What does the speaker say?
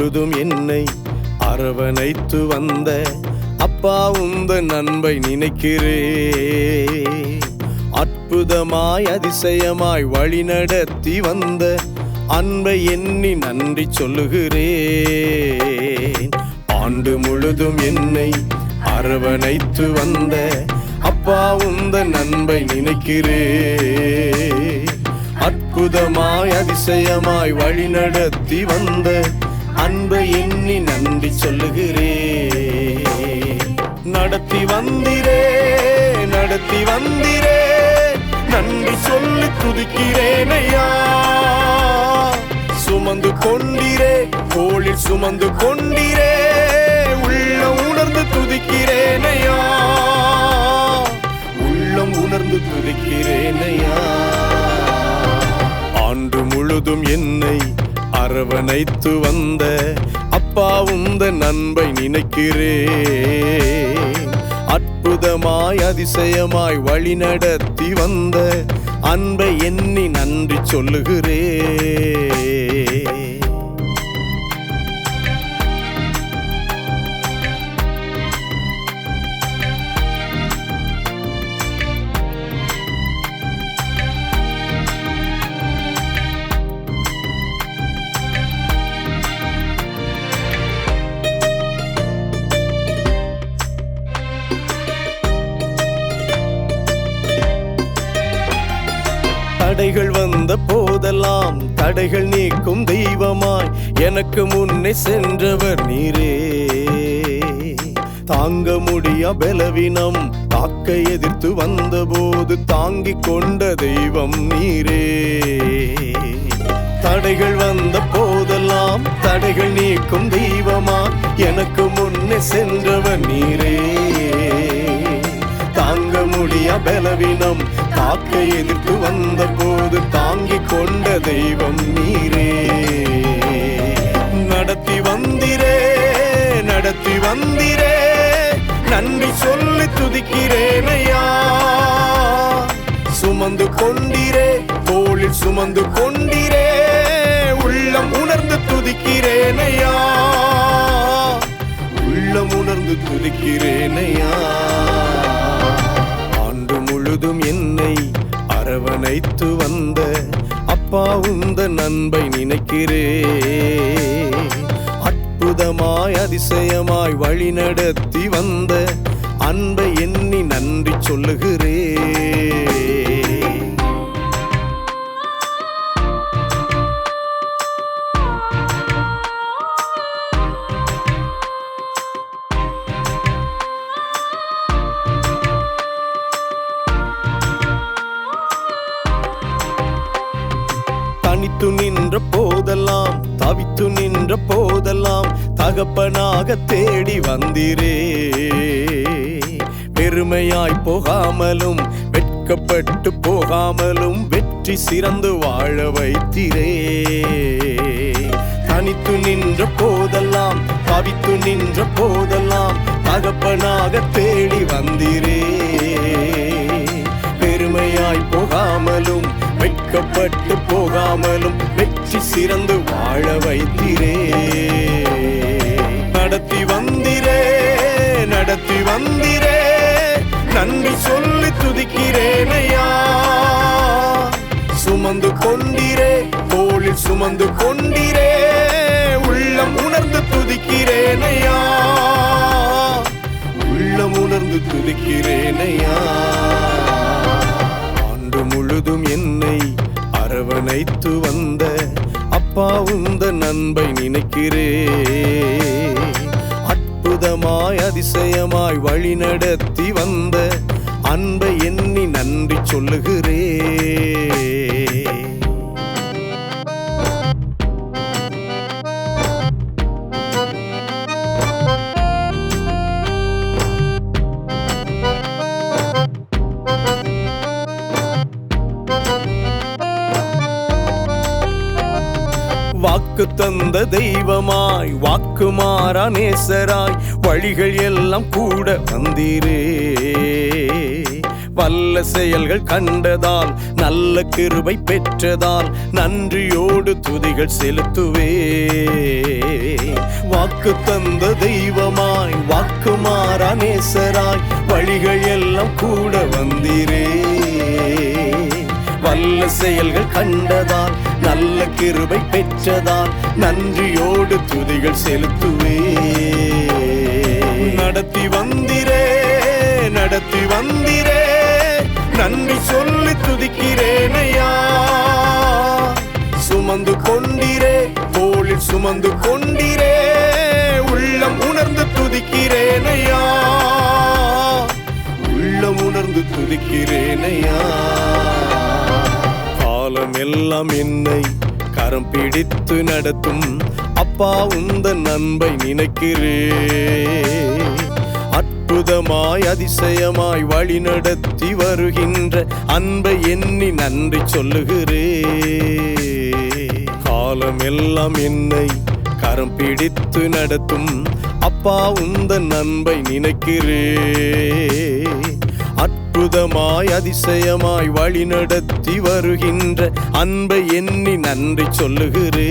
பொழுதும் என்னை அரவணைத்து வந்த அப்பா உந்த நண்பை நினைக்கிறே. அற்புதமாய் அதிசயமாய் வழிநடத்தி வந்த அன்பை எண்ணி நன்றி சொல்லுகிறேன். ஆண்டு முழுதும் என்னை அரவணைத்து வந்த அப்பா உந்த நண்பை நினைக்கிறே. அற்புதமாய் அதிசயமாய் வழி நடத்தி வந்த அன்பை எண்ணி நன்றி சொல்லுகிறே. நடத்தி வந்திரே நடத்தி வந்திரே. நன்றி சொல்லி துதிக்கிறேன் ஐயா. சுமந்து கொண்டிரே கோளில் சுமந்து கொண்டு அரவணைத்து வந்த அப்பா உந்த நண்பை நினைக்கிறேன். அற்புதமாய் அதிசயமாய் வழி நடத்தி வந்த அன்பை எண்ணி நன்றி சொல்லுகிறேன். தடைகள் வந்த போதெல்லாம் தடைகள் நீக்கும் தெய்வமாய் எனக்கு முன்னே சென்றவர் நீரே. தாங்க முடியா பலவீனம் தாக்க எதிர்த்து வந்தபோது தாங்கிக் கொண்ட தெய்வம் நீரே. தடைகள் வந்த போதெல்லாம் தடைகள் நீக்கும் தெய்வமா எனக்கு முன்னே சென்றவர் நீரே. தாங்க முடியா பலவீனம் தாக்க எதிர்த்து வந்த தெய்வம் நீரே. நடத்தி வந்திரே நடத்தி வந்திரே. நன்றி சொல்லி துதிக்கிறேன் ஐயா சுமந்து கொண்டிரே தோளில் சுமந்து கொண்டிரே. உள்ளம் உணர்ந்து துதிக்கிறேன் ஐயா உள்ளம் உணர்ந்து துதிக்கிறேன் ஐயா ஆண்டு முழுதும் என்னை அரவணைத்து வந்த அப்பா உந்த நண்பை நினைக்கிறே அற்புதமாய் அதிசயமாய் வழிநடத்தி வந்த அன்பை எண்ணி நன்றி சொல்லுகிறேன். தனித்து நின்ற போதெல்லாம் தவித்து நின்ற போதெல்லாம் தகப்பனாக தேடி வந்திரே. பெருமையாய் போகாமலும் வெட்கப்பட்டு போகாமலும் வெற்றி சிறந்து வாழ வைத்திரே. தனித்து நின்ற போதெல்லாம் தவித்து நின்ற போதெல்லாம் தகப்பனாக தேடி வந்திரே. பட்டு போகாமலும் வெற்றி சிறந்து வாழ வைத்திரே. நடத்தி வந்திரே நடத்தி வந்திரே நன்றி சொல்லி துதிக்கிறேனையா சுமந்து கொண்டிரே தோளில் சுமந்து கொண்டிரே உள்ளம் உணர்ந்து துதிக்கிறேனையா உள்ளம் உணர்ந்து துதிக்கிறேனையா ஆண்டு முழுதும் என்னை அரவணைத்து வந்த அப்பா உந்த நண்பை நினைக்கிறே. அற்புதமாய் அதிசயமாய் வழி நடத்தி வந்த அன்பை எண்ணி நன்றி சொல்லுகிறேன் வாக்கு தந்த தெய்வமாய் வாக்கு மாறா நேசராய் வழிகள் எல்லாம் கூட வந்தீரே வல்ல செயல்கள் கண்டதால் நல்ல கிருபை பெற்றதால் நன்றியோடு துதிகள் செலுத்துவே. வாக்கு தந்த தெய்வமாய் வாக்கு மாறா நேசராய் வழிகள் எல்லாம் கூட வந்தீரே. வல்ல செயல்கள் கண்டதால் நல்ல கிருபை பெற்றதால் நன்றியோடு துதிகள் செலுத்துவே. நடத்தி வந்திரே நடத்தி வந்திரே நன்றி சொல்லி துதிக்கிறேனையா சுமந்து கொண்டிரே தோளில் சுமந்து கொண்டிரே உள்ளம் உணர்ந்து துதிக்கிறேனையா உள்ளம் உணர்ந்து துதிக்கிறேனையா எல்லாம் என்னை கரம் பிடித்து நடத்தும். அப்பா உந்த நண்பை நினைக்கிறே அற்புதமாய் அதிசயமாய் வழி நடத்தி வருகின்ற அன்பை எண்ணி நன்றி சொல்லுகிறே காலம் எல்லாம் என்னை கரம் பிடித்து நடத்தும். அப்பா உந்த நண்பை நினைக்கிறே அற்புதமாய் அதிசயமாய் வழி நடத்தி வருகின்ற அன்பை எண்ணி நன்றி சொல்லுகிறே